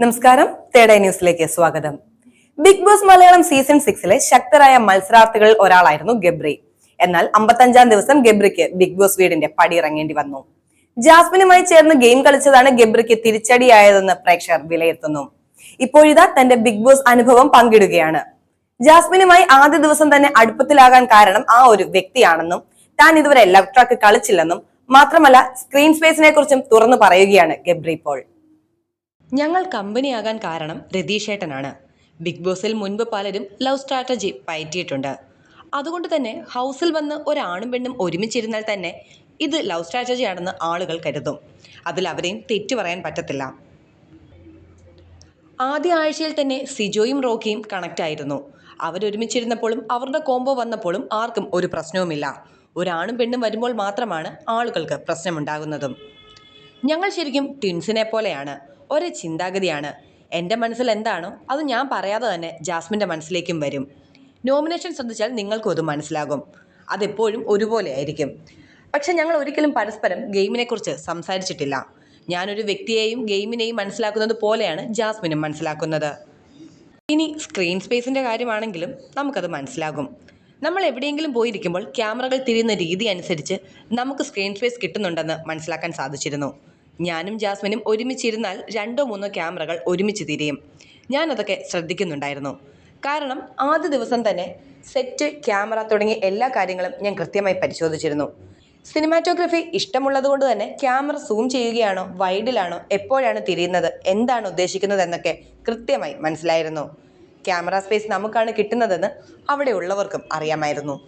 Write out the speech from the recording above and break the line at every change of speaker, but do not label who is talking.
നമസ്കാരം. തേടൈ ന്യൂസിലേക്ക് സ്വാഗതം. ബിഗ് ബോസ് മലയാളം സീസൺ സിക്സിലെ ശക്തരായ മത്സരാർത്ഥികളിൽ ഒരാളായിരുന്നു ഗബ്രി. എന്നാൽ അമ്പത്തഞ്ചാം ദിവസം ഗബ്രിക്ക് ബിഗ് ബോസ് വീടിന്റെ പടിയിറങ്ങേണ്ടി വന്നു. ജാസ്മിനുമായി ചേർന്ന് ഗെയിം കളിച്ചതാണ് ഗബ്രിക്ക് തിരിച്ചടിയായതെന്ന് പ്രേക്ഷകർ വിലയിരുത്തുന്നു. ഇപ്പോഴിതാ തന്റെ ബിഗ് ബോസ് അനുഭവം പങ്കിടുകയാണ്. ജാസ്മിനുമായി ആദ്യ ദിവസം തന്നെ അടുപ്പത്തിലാകാൻ കാരണം ആ ഒരു വ്യക്തിയാണെന്നും താൻ ഇതുവരെ ലവ് ട്രാക്ക് കളിച്ചില്ലെന്നും മാത്രമല്ല സ്ക്രീൻ സ്പേസിനെ കുറിച്ചും തുറന്നു പറയുകയാണ് ഗബ്രി ഇപ്പോൾ.
ഞങ്ങൾ കമ്പനിയാകാൻ കാരണം രതീഷേട്ടനാണ്. ബിഗ് ബോസിൽ മുൻപ് പലരും ലവ് സ്ട്രാറ്റജി പയറ്റിയിട്ടുണ്ട്. അതുകൊണ്ട് തന്നെ ഹൗസിൽ വന്ന് ഒരാണും പെണ്ണും ഒരുമിച്ചിരുന്നാൽ തന്നെ ഇത് ലവ് സ്ട്രാറ്റജിയാണെന്ന് ആളുകൾ കരുതും. അതിൽ അവരെയും തെറ്റു പറയാൻ പറ്റത്തില്ല. ആദ്യ ആഴ്ചയിൽ തന്നെ സിജോയും റോക്കിയും കണക്റ്റ് ആയിരുന്നു. അവരൊരുമിച്ചിരുന്നപ്പോഴും അവരുടെ കോംബോ വന്നപ്പോഴും ആർക്കും ഒരു പ്രശ്നവുമില്ല. ഒരാണും പെണ്ണും വരുമ്പോൾ മാത്രമാണ് ആളുകൾക്ക് പ്രശ്നമുണ്ടാകുന്നതും. ഞങ്ങൾ ശരിക്കും ട്വിൻസിനെ പോലെയാണ്. ഒരേ ചിന്താഗതിയാണ്. എന്റെ മനസ്സിൽ എന്താണോ അത് ഞാൻ പറയാതെ തന്നെ ജാസ്മിന്റെ മനസ്സിലേക്കും വരും. നോമിനേഷൻ ശ്രദ്ധിച്ചാൽ നിങ്ങൾക്കും അത് മനസ്സിലാകും. അതെപ്പോഴും ഒരുപോലെ ആയിരിക്കും. പക്ഷെ ഞങ്ങൾ ഒരിക്കലും പരസ്പരം ഗെയിമിനെക്കുറിച്ച് സംസാരിച്ചിട്ടില്ല. ഞാനൊരു വ്യക്തിയെയും ഗെയിമിനെയും മനസ്സിലാക്കുന്നത് പോലെയാണ് ജാസ്മിനും മനസ്സിലാക്കുന്നത്. ഇനി സ്ക്രീൻ സ്പേസിന്റെ കാര്യമാണെങ്കിലും നമുക്കത് മനസ്സിലാകും. നമ്മൾ എവിടെയെങ്കിലും പോയിരിക്കുമ്പോൾ ക്യാമറകൾ തിരിയുന്ന രീതി അനുസരിച്ച് നമുക്ക് സ്ക്രീൻ സ്പേസ് കിട്ടുന്നുണ്ടെന്ന് മനസ്സിലാക്കാൻ സാധിച്ചിരുന്നു. ഞാനും ജാസ്മിനും ഒരുമിച്ചിരുന്നാൽ രണ്ടോ മൂന്നോ ക്യാമറകൾ ഒരുമിച്ച് തിരിയും. ഞാനതൊക്കെ ശ്രദ്ധിക്കുന്നുണ്ടായിരുന്നു. കാരണം ആദ്യ ദിവസം തന്നെ സെറ്റ് ക്യാമറ തുടങ്ങിയ എല്ലാ കാര്യങ്ങളും ഞാൻ കൃത്യമായി പരിശോധിച്ചിരുന്നു. സിനിമാറ്റോഗ്രഫി ഇഷ്ടമുള്ളതുകൊണ്ട് തന്നെ ക്യാമറ സൂം ചെയ്യുകയാണോ വൈഡിലാണോ എപ്പോഴാണ് തിരിയുന്നത് എന്താണ് ഉദ്ദേശിക്കുന്നത് എന്നൊക്കെ കൃത്യമായി മനസ്സിലായിരുന്നു. ക്യാമറ സ്പേസ് നമുക്കാണ് കിട്ടുന്നതെന്ന് അവിടെയുള്ളവർക്കും അറിയാമായിരുന്നു.